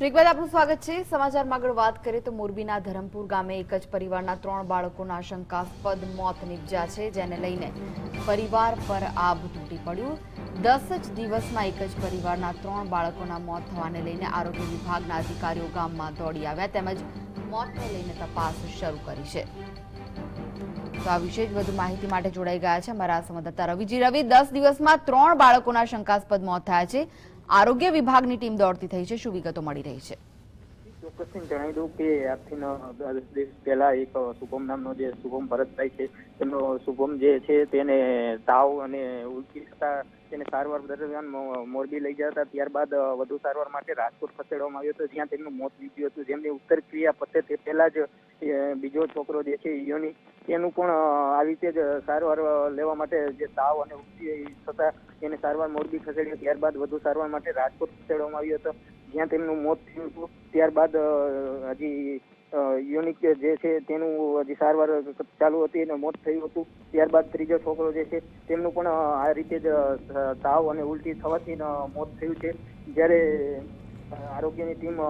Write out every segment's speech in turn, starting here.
બાદ આપનું સ્વાગત છે. સમાચારમાં આગળ વાત કરીએ તો મોરબીના ધરમપુર ગામે એક જ પરિવારના ત્રણ બાળકોના શંકાસ્પદ મોત નિપજ્યા છે, જેને લઈને પરિવાર પર આભ તૂટી પડ્યું. દસ જ દિવસમાં એક જ પરિવારના ત્રણ બાળકોના મોત થવાને લઈને આરોગ્ય વિભાગના અધિકારીઓ ગામમાં દોડી આવ્યા તેમજ મોતને લઈને તપાસ શરૂ કરી છે. તો આ વિશે વધુ માહિતી માટે જોડાઈ ગયા છે અમારા સંવાદદાતા રવિજી. રવિ, દસ દિવસમાં ત્રણ બાળકોના શંકાસ્પદ મોત થયા છે. આરોગ્ય વિભાગની ટીમ દોડતી થઈ છે. શું વિગતો મળી રહી છે? ચોક્કસથી જણાવી દઉં કે આજથી દિવસ પહેલા એક શુભમ નામનો જે શુભમ ભરતભાઈ છે, તેમનો શુભમ જે છે તેને તાવ અને ઉલટી થતા તેને સારવાર દરમિયાન મોરબી લઈ હતા ત્યારબાદ વધુ સારવાર માટે રાજકોટ ખસેડવામાં આવ્યો હતો. જ્યાં તેમનું મોત નીપજ્યું હતું. જેમની ઉત્તર ક્રિયા પતે તે પહેલા જ બીજો છોકરો જે છે યોની એનું પણ આવી રીતે જ સારવાર લેવા માટે જે તાવ અને ઉલટી થતા એને સારવાર મોરબી ખસેડ્યો ત્યારબાદ વધુ સારવાર માટે રાજકોટ ખસેડવામાં આવ્યો હતો. જ્યાં તેમનું મોત થયું હતું. ત્યારબાદ હજી યુનિક જે છે તેનું હજી સારવાર ચાલુ હતી અને મોત થયું હતું. ત્યારબાદ ત્રીજો છોકરો જે છે તેમનું પણ આ રીતે જ તાવ અને ઉલટી થવાથી મોત થયું છે. જ્યારે આરોગ્યની ટીમ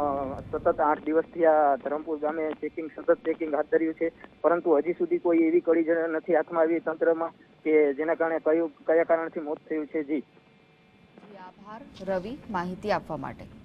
સતત આઠ દિવસથી આ ધરમપુર ગામે ચેકિંગ સતત ચેકિંગ હાથ ધર્યું છે. પરંતુ હજી સુધી કોઈ એવી કડી નથી હાથમાં આવી તંત્રમાં કે જેના કારણે કયું, કયા કારણથી મોત થયું છે. જી, આભાર. રવિ, માહિતી આપવા માટે.